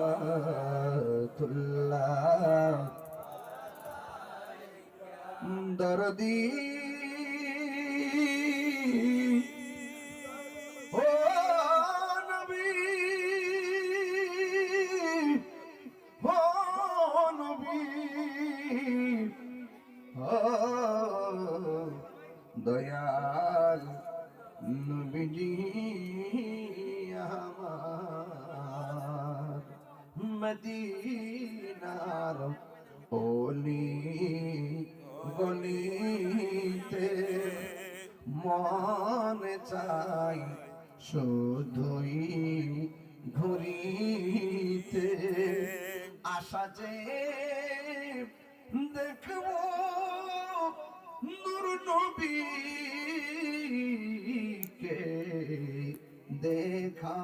صلوات الله দরদি ও নবী ও নবী ও দয়াল নবীজি মদিনার ওলি গলিতে মনে চাই শুধুই ঘুরিতে। আশা যে দেখব নূর নবীকে দেখা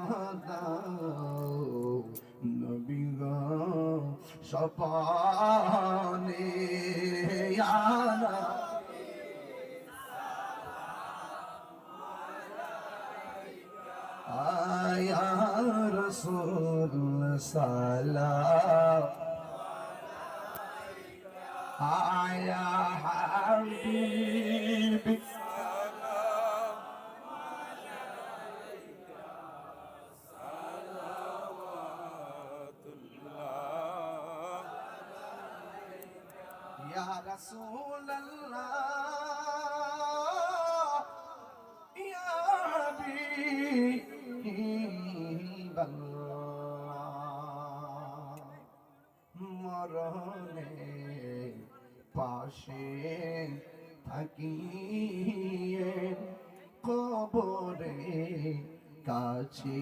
দাও। সপানে আনা। আয়া রসুল সালাম। আয়া হাবিবি। ইয়া রাসূলুল্লাহ ইয়া হাবিবাল্লাহ মরণে পাশে থাকিয়ে কবরে কাছে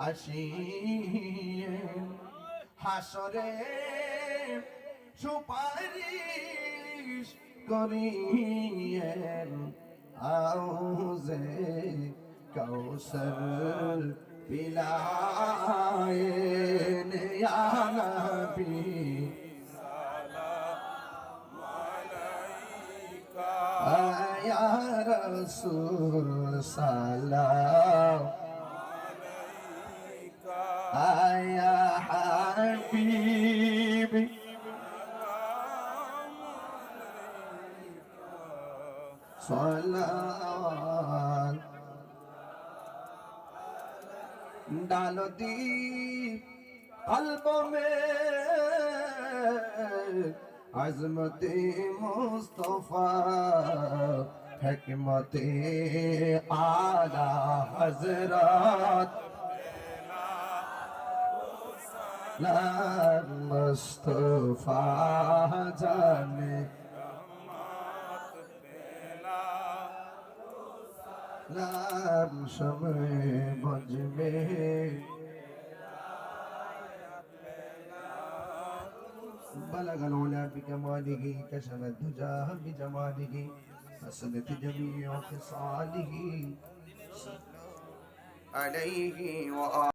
আসিয়ে হাসরে সুপারিশ করিয়েন আউজে কৌসর পিলায়েন ইয়া নবী। ইয়া রাসূল সলাত ডালতি কলব মে عظمت مصطفیٰ حکمت آلہ حضرات مصطفیٰ جانے नाम समय मज में بلغ العلا بكماله كشف الدجى بجماله حسنت جميع خصاله عليه وآله